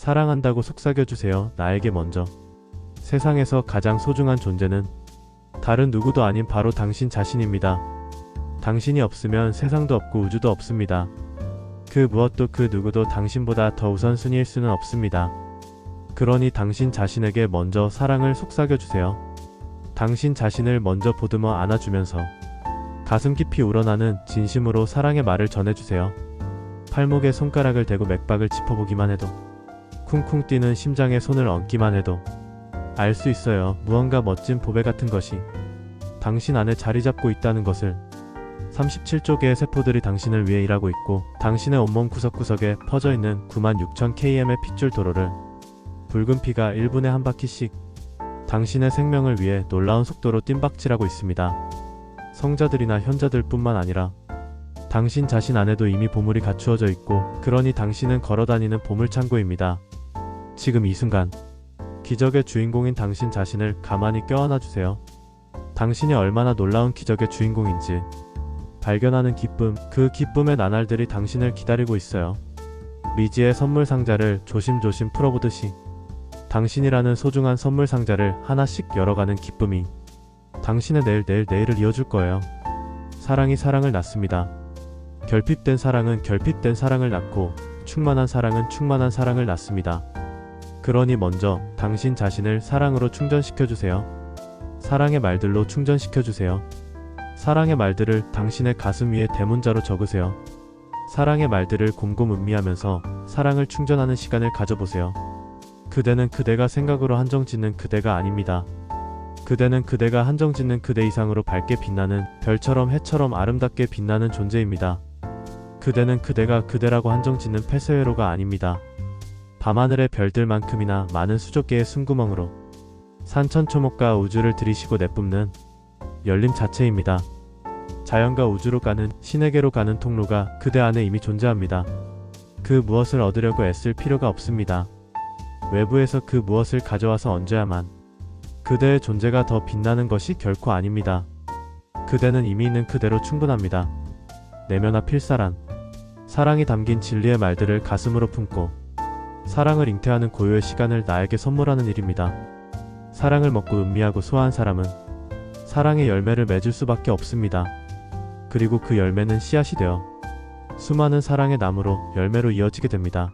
사랑한다고 속삭여주세요. 나에게 먼저. 세상에서 가장 소중한 존재는 다른 누구도 아닌 바로 당신 자신입니다. 당신이 없으면 세상도 없고 우주도 없습니다. 그 무엇도 그 누구도 당신보다 더 우선순위일 수는 없습니다. 그러니 당신 자신에게 먼저 사랑을 속삭여주세요. 당신 자신을 먼저 보듬어 안아주면서 가슴 깊이 우러나는 진심으로 사랑의 말을 전해주세요. 팔목에 손가락을 대고 맥박을 짚어보기만 해도 쿵쿵 뛰는 심장에 손을 얹기만 해도 알 수 있어요. 무언가 멋진 보배 같은 것이 당신 안에 자리 잡고 있다는 것을 37조 개의 세포들이 당신을 위해 일하고 있고 당신의 온몸 구석구석에 퍼져 있는 96,000km의 핏줄 도로를 붉은 피가 1분에 한 바퀴씩 당신의 생명을 위해 놀라운 속도로 뜀박질하고 있습니다. 성자들이나 현자들 뿐만 아니라 당신 자신 안에도 이미 보물이 갖추어져 있고 그러니 당신은 걸어다니는 보물창고입니다. 지금 이 순간 기적의 주인공인 당신 자신을 가만히 껴안아 주세요. 당신이 얼마나 놀라운 기적의 주인공인지 발견하는 기쁨, 그 기쁨의 나날들이 당신을 기다리고 있어요. 미지의 선물 상자를 조심조심 풀어보듯이 당신이라는 소중한 선물 상자를 하나씩 열어가는 기쁨이 당신의 내일 내일 내일을 이어줄 거예요. 사랑이 사랑을 낳습니다. 결핍된 사랑은 결핍된 사랑을 낳고 충만한 사랑은 충만한 사랑을 낳습니다. 그러니 먼저 당신 자신을 사랑으로 충전시켜주세요. 사랑의 말들로 충전시켜주세요. 사랑의 말들을 당신의 가슴 위에 대문자로 적으세요. 사랑의 말들을 곰곰 음미하면서 사랑을 충전하는 시간을 가져보세요. 그대는 그대가 생각으로 한정 짓는 그대가 아닙니다. 그대는 그대가 한정 짓는 그대 이상으로 밝게 빛나는 별처럼 해처럼 아름답게 빛나는 존재입니다. 그대는 그대가 그대라고 한정 짓는 폐쇄회로가 아닙니다. 밤하늘의 별들만큼이나 많은 수족계의 숨구멍으로 산천초목과 우주를 들이쉬고 내뿜는 열림 자체입니다. 자연과 우주로 가는 신에게로 가는 통로가 그대 안에 이미 존재합니다. 그 무엇을 얻으려고 애쓸 필요가 없습니다. 외부에서 그 무엇을 가져와서 얹어야만 그대의 존재가 더 빛나는 것이 결코 아닙니다. 그대는 이미 있는 그대로 충분합니다. 내면화 필사란 사랑이 담긴 진리의 말들을 가슴으로 품고 사랑을 잉태하는 고요의 시간을 나에게 선물하는 일입니다. 사랑을 먹고 음미하고 소화한 사람은 사랑의 열매를 맺을 수밖에 없습니다. 그리고 그 열매는 씨앗이 되어 수많은 사랑의 나무로 열매로 이어지게 됩니다.